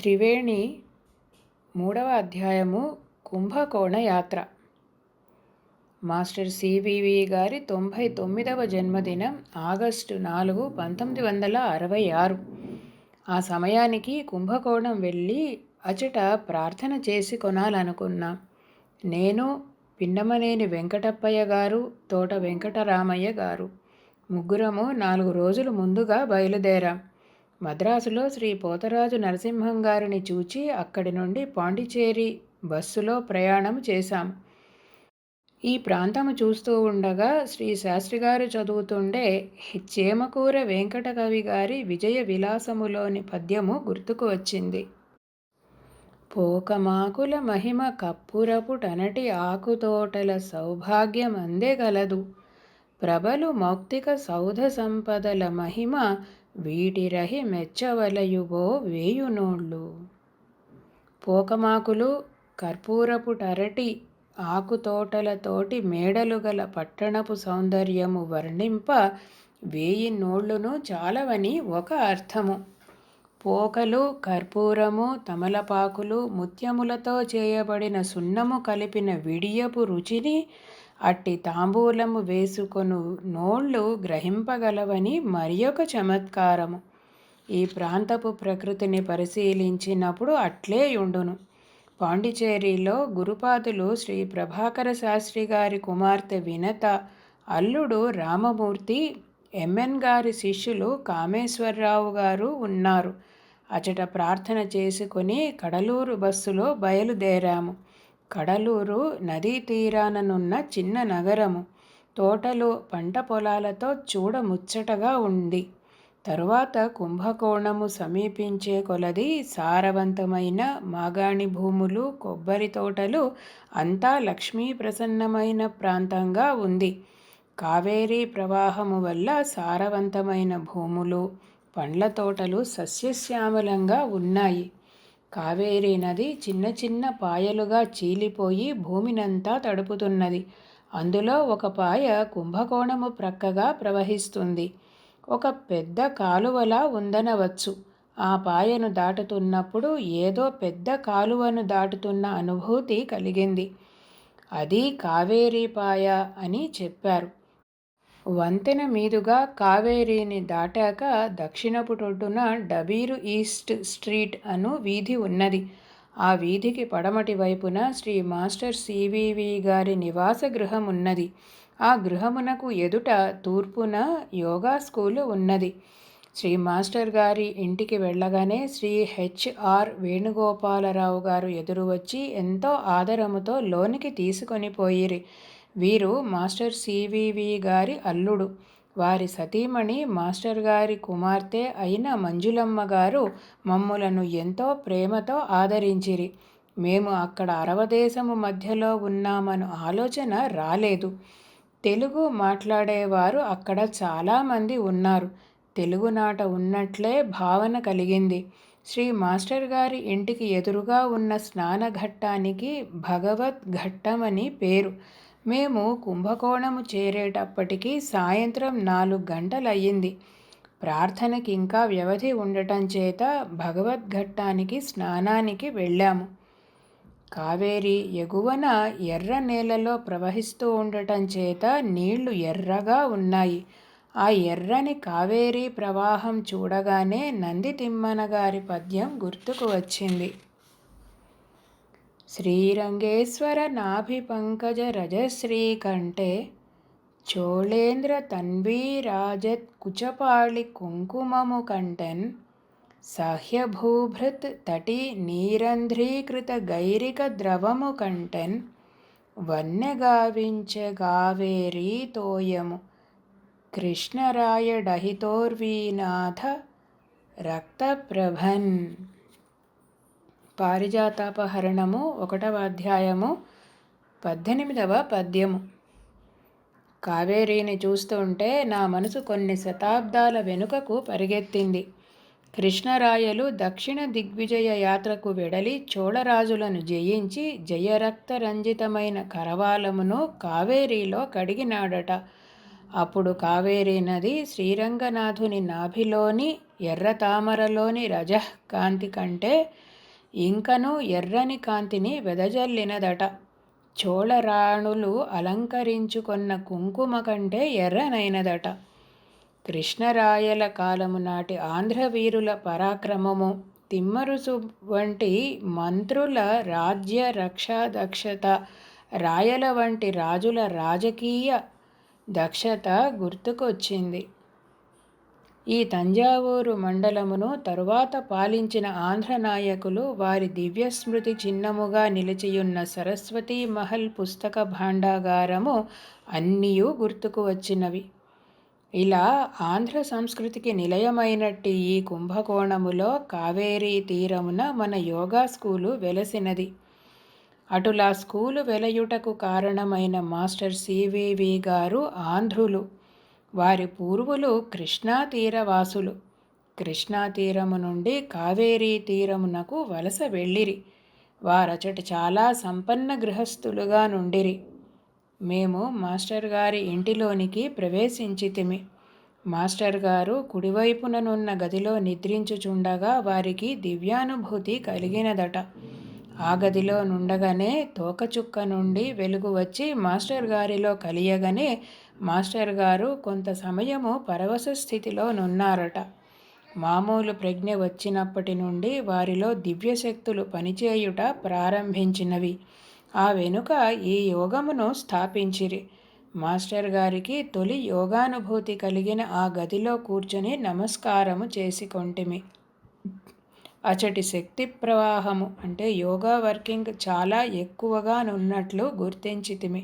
త్రివేణి మూడవ అధ్యాయము కుంభకోణ యాత్ర. మాస్టర్ సిబివి గారి తొంభై తొమ్మిదవ జన్మదినం ఆగస్టు నాలుగు పంతొమ్మిది వందల అరవై ఆరు. ఆ సమయానికి కుంభకోణం వెళ్ళి అచట ప్రార్థన చేసి కొనాలనుకున్నా. నేను పిండమనేని వెంకటప్పయ్య గారు తోట వెంకటరామయ్య గారు. ముగ్గురము నాలుగు రోజులు ముందుగా బయలుదేరాం. మద్రాసులో శ్రీ పోతరాజు నరసింహం గారిని చూచి అక్కడి నుండి పాండిచేరి బస్సులో ప్రయాణం చేశాం. ఈ ప్రాంతము చూస్తూ ఉండగా శ్రీ శాస్త్రి గారు చదువుతుండే చేమకూర వెంకటకవి గారి విజయ విలాసములోని పద్యము గుర్తుకు వచ్చింది. పోకమాకుల మహిమ కప్పురపుటనటి ఆకుతోటల సౌభాగ్యం అందెగలదు ప్రభలు మౌక్తిక సౌధ సంపదల మహిమ వీటిరహి మెచ్చవలయుగో వేయునోళ్ళు. పోకమాకులు కర్పూరపు టరటి ఆకుతోటలతోటి మేడలు గల పట్టణపు సౌందర్యము వర్ణింప వేయి నోళ్ళును చాలవని ఒక అర్థము. పోకలు కర్పూరము తమలపాకులు ముత్యములతో చేయబడిన సున్నము కలిపిన విడియపు రుచిని అట్టి తాంబూలము వేసుకొను నోళ్ళు గ్రహింపగలవని మరియొక చమత్కారము. ఈ ప్రాంతపు ప్రకృతిని పరిశీలించినప్పుడు అట్లే ఉండును పాండిచేరిలో గురుపాదులు శ్రీ ప్రభాకర శాస్త్రి గారి కుమార్తె వినత అల్లుడు రామమూర్తి ఎంఎన్ గారి శిష్యులు కామేశ్వరరావు గారు ఉన్నారు. అచట ప్రార్థన చేసుకుని కడలూరు బస్సులో బయలుదేరాము. కడలూరు నదీ తీరాననున్న చిన్న నగరము. తోటలు పంట పొలాలతో చూడముచ్చటగా ఉంది. తరువాత కుంభకోణము సమీపించే కొలది సారవంతమైన మాగాణి భూములు కొబ్బరి తోటలు అంతా లక్ష్మీ ప్రసన్నమైన ప్రాంతంగా ఉంది. కావేరీ ప్రవాహము వల్ల సారవంతమైన భూములు పండ్ల తోటలు సస్యశ్యామలంగా ఉన్నాయి. కావేరీ నది చిన్న చిన్న పాయలుగా చీలిపోయి భూమినంతా తడుపుతున్నది. అందులో ఒక పాయ కుంభకోణము ప్రక్కగా ప్రవహిస్తుంది. ఒక పెద్ద కాలువలా ఉందనవచ్చు. ఆ పాయను దాటుతున్నప్పుడు ఏదో పెద్ద కాలువను దాటుతున్న అనుభూతి కలిగింది. అది కావేరీ పాయ అని చెప్పారు. వంతెన మీదుగా కావేరీని దాటాక దక్షిణపు టొడ్డున డబీరు ఈస్ట్ స్ట్రీట్ అను వీధి ఉన్నది. ఆ వీధికి పడమటి వైపున శ్రీ మాస్టర్ సివివి గారి నివాస గృహం ఉన్నది. ఆ గృహమునకు ఎదుట తూర్పున యోగా స్కూలు ఉన్నది. శ్రీ మాస్టర్ గారి ఇంటికి వెళ్ళగానే శ్రీ హెచ్ఆర్ వేణుగోపాలరావు గారు ఎదురు వచ్చి ఎంతో ఆదరముతో లోనికి తీసుకొని పోయిరి. వీరు మాస్టర్ సివివి గారి అల్లుడు. వారి సతీమణి మాస్టర్ గారి కుమార్తె అయిన మంజులమ్మ గారు మమ్ములను ఎంతో ప్రేమతో ఆదరించిరి. మేము అక్కడ అరవదేశము మధ్యలో ఉన్నామను ఆలోచన రాలేదు. తెలుగు మాట్లాడేవారు అక్కడ చాలామంది ఉన్నారు. తెలుగునాట ఉన్నట్లే భావన కలిగింది. శ్రీ మాస్టర్ గారి ఇంటికి ఎదురుగా ఉన్న స్నానఘట్టానికి భగవద్ ఘట్టమని పేరు. మేము కుంభకోణము చేరేటప్పటికీ సాయంత్రం నాలుగు గంటలయ్యింది. ప్రార్థనకి ఇంకా వ్యవధి ఉండటం చేత భగవద్ఘట్టానికి స్నానానికి వెళ్ళాము. కావేరి ఎగువన ఎర్ర నేలలో ప్రవహిస్తూ ఉండటం చేత నీళ్ళు ఎర్రగా ఉన్నాయి. ఆ ఎర్రని కావేరీ ప్రవాహం చూడగానే నంది తిమ్మన గారి పద్యం గుర్తుకు వచ్చింది. श्रीरङ्गेश्वरनाभिपङ्कजरजश्रीकण्ठे चोळेन्द्रतन्वीराजत्कुचपाळिकुङ्कुममुकण्ठन् साह्यभूभृत् तटीनीरन्ध्रीकृतगैरिकद्रवमुकण्टन् वन्यगाविञ्च गावेरीतोयमु कृष्णरायडहितोर्वीनाथ रक्तप्रभन् పారిజాతాపహరణము ఒకటవ అధ్యాయము పద్దెనిమిదవ పద్యము. కావేరీని చూస్తుంటే నా మనసు కొన్ని శతాబ్దాల వెనుకకు పరిగెత్తింది. కృష్ణరాయలు దక్షిణ దిగ్విజయ యాత్రకు వెడలి చోళరాజులను జయించి జయరక్తరంజితమైన కరవాలమును కావేరీలో కడిగినాడట. అప్పుడు కావేరీ నది శ్రీరంగనాథుని నాభిలోని ఎర్ర తామరలోని కాంతి కంటే ఇంకనూ ఎర్రని కాంతిని వెదజల్లినదట. చోళరాణులు అలంకరించుకొన్న కుంకుమ కంటే ఎర్రనైనదట. కృష్ణరాయల కాలము నాటి ఆంధ్రవీరుల పరాక్రమము తిమ్మరుసు వంటి మంత్రుల రాజ్య రక్షా దక్షత రాయల వంటి రాజుల రాజకీయ దక్షత గుర్తుకొచ్చింది. ఈ తంజావూరు మండలమును తరువాత పాలించిన ఆంధ్ర నాయకులు వారి దివ్యస్మృతి చిహ్నముగా నిలిచియున్న సరస్వతీ మహల్ పుస్తక భాండాగారము అన్నీయూ గుర్తుకు వచ్చినవి. ఇలా ఆంధ్ర సంస్కృతికి నిలయమైనట్టి ఈ కుంభకోణములో కావేరీ తీరమున మన యోగా స్కూలు వెలసినది. అటులా స్కూలు వెలయుటకు కారణమైన మాస్టర్ సివివి గారు ఆంధ్రులు. వారి పూర్వులు కృష్ణా తీరవాసులు. కృష్ణా తీరము నుండి కావేరీ తీరమునకు వలస వెళ్ళిరి. వారచట చాలా సంపన్న గృహస్థులుగా నుండిరి. మేము మాస్టర్ గారి ఇంటిలోనికి ప్రవేశించితిమి. మాస్టర్ గారు కుడివైపుననున్న గదిలో నిద్రించుచుండగా వారికి దివ్యానుభూతి కలిగినదట. ఆ గదిలో నుండగానే తోకచుక్క నుండి వెలుగు వచ్చి మాస్టర్ గారిలో కలియగానే మాస్టర్ గారు కొంత సమయము పరవశ స్థితిలో నున్నారట మామూలు ప్రజ్ఞ వచ్చినప్పటి నుండి వారిలో దివ్యశక్తులు పనిచేయుట ప్రారంభించినవి. ఆ వెనుక ఈ యోగమును స్థాపించిరి. మాస్టర్ గారికి తొలి యోగానుభూతి కలిగిన ఆ గదిలో కూర్చొని నమస్కారము చేసుకొంటిమి. అచటి శక్తి ప్రవాహము అంటే యోగా వర్కింగ్ చాలా ఎక్కువగా నున్నట్లు గుర్తించితిమి.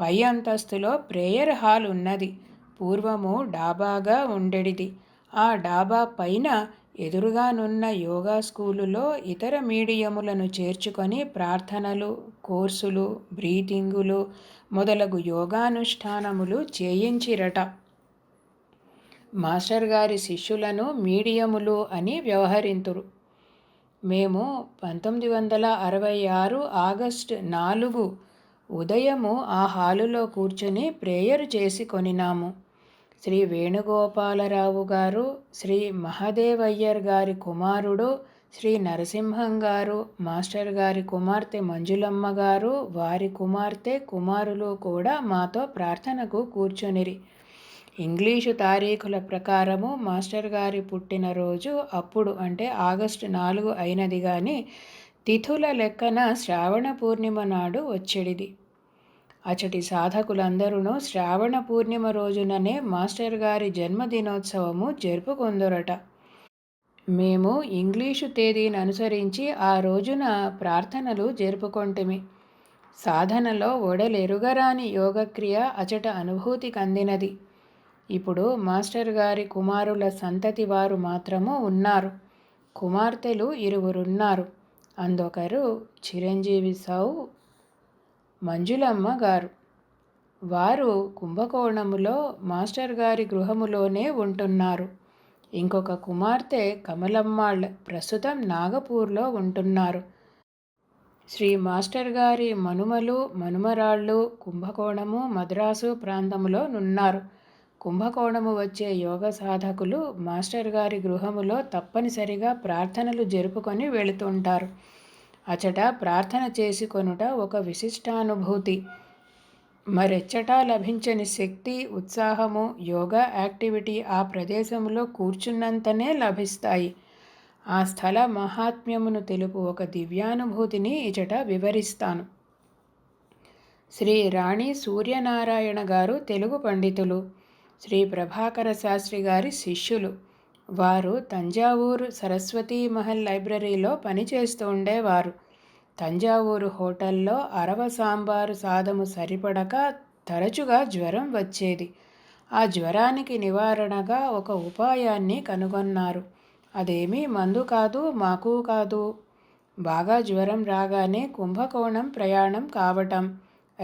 పై అంతస్తులో ప్రేయర్ హాల్ ఉన్నది. పూర్వము డాబాగా ఉండేది ఆ డాబా పైన ఎదురుగానున్న యోగా స్కూలులో ఇతర మీడియములను చేర్చుకొని ప్రార్థనలు కోర్సులు బ్రీతింగులు మొదలగు యోగానుష్ఠానములు చేయించిరట. మాస్టర్ గారి శిష్యులను మీడియములు అని వ్యవహరింతురు. మేము పంతొమ్మిది వందల అరవై ఆరు ఆగస్టు నాలుగు ఉదయము ఆ హాలులో కూర్చొని ప్రేయర్ చేసి కొనినాము. శ్రీ వేణుగోపాలరావు గారు శ్రీ మహదేవయ్యర్ గారి కుమారుడు శ్రీ నరసింహం గారు మాస్టర్ గారి కుమార్తె మంజులమ్మ గారు వారి కుమార్తె కుమారులు కూడా మాతో ప్రార్థనకు కూర్చొనిరి. ఇంగ్లీషు తారీఖుల ప్రకారము మాస్టర్ గారి పుట్టినరోజు అప్పుడు అంటే ఆగస్టు నాలుగు అయినది కానీ తిథుల లెక్కన శ్రావణ పూర్ణిమ నాడు వచ్చేడిది. అచటి సాధకులందరూ శ్రావణ పూర్ణిమ రోజుననే మాస్టర్ గారి జన్మదినోత్సవము జరుపుకుందరట. మేము ఇంగ్లీషు తేదీని అనుసరించి ఆ రోజున ప్రార్థనలు జరుపుకొంటిమి. సాధనలో ఒడలెరుగరాని యోగక్రియ అచట అనుభూతి కందినది. ఇప్పుడు మాస్టర్ గారి కుమారుల సంతతి వారు మాత్రము ఉన్నారు. కుమార్తెలు ఇరువురున్నారు. అందొకరు చిరంజీవి సావు మంజులమ్మ గారు. వారు కుంభకోణములో మాస్టర్ గారి గృహములోనే ఉంటున్నారు. ఇంకొక కుమార్తె కమలమ్మాళ్ ప్రస్తుతం నాగపూర్లో ఉంటున్నారు. శ్రీ మాస్టర్ గారి మనుమలు మనుమరాళ్ళు కుంభకోణము మద్రాసు ప్రాంతంలో నున్నారు. కుంభకోణము వచ్చే యోగ సాధకులు మాస్టర్ గారి గృహములో తప్పనిసరిగా ప్రార్థనలు జరుపుకొని వెళుతుంటారు. అచట ప్రార్థన చేసుకొనుట ఒక విశిష్టానుభూతి. మరెచ్చటా లభించని శక్తి ఉత్సాహము యోగా యాక్టివిటీ ఆ ప్రదేశంలో కూర్చున్నంతనే లభిస్తాయి. ఆ స్థల మహాత్మ్యమును తెలుపు ఒక దివ్యానుభూతిని ఇచట వివరిస్తాను. శ్రీ రాణి సూర్యనారాయణ గారు తెలుగు పండితులు. శ్రీ ప్రభాకర శాస్త్రి గారి శిష్యులు. వారు తంజావూరు సరస్వతీ మహల్ లైబ్రరీలో పనిచేస్తూ ఉండేవారు. తంజావూరు హోటల్లో అరవ సాంబారు సాదము సరిపడక తరచుగా జ్వరం వచ్చేది. ఆ జ్వరానికి నివారణగా ఒక ఉపాయాన్ని కనుగొన్నారు. అదేమీ మందు కాదు మాకు కాదు. బాగా జ్వరం రాగానే కుంభకోణం ప్రయాణం కావటం.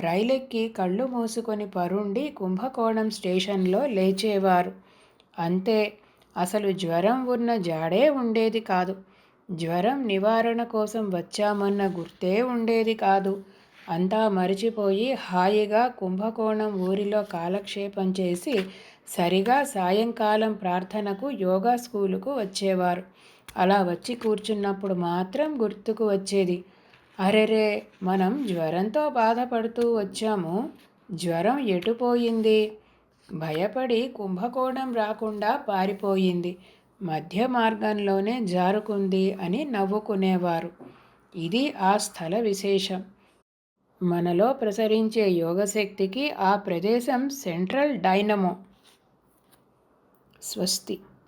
రైలెక్కి కళ్ళు మూసుకొని పరుండి కుంభకోణం స్టేషన్లో లేచేవారు. అంతే అసలు జ్వరం ఉన్న జాడే ఉండేది కాదు. జ్వరం నివారణ కోసం వచ్చామన్న గుర్తే ఉండేది కాదు. అంతా మరిచిపోయి హాయిగా కుంభకోణం ఊరిలో కాలక్షేపం చేసి సరిగా సాయంకాలం ప్రార్థనకు యోగా స్కూలుకు వచ్చేవారు. అలా వచ్చి కూర్చున్నప్పుడు మాత్రం గుర్తుకు వచ్చేది. అరెరే మనం జ్వరంతో బాధపడుతూ వచ్చాము. జ్వరం ఎటుపోయింది భయపడి కుంభకోణం రాకుండా పారిపోయింది. మధ్య మార్గంలోనే జారుకుంది అని నవ్వుకునేవారు. ఇది ఆ స్థల విశేషం. మనలో ప్రసరించే యోగశక్తికి ఆ ప్రదేశం సెంట్రల్ డైనమో. స్వస్తి.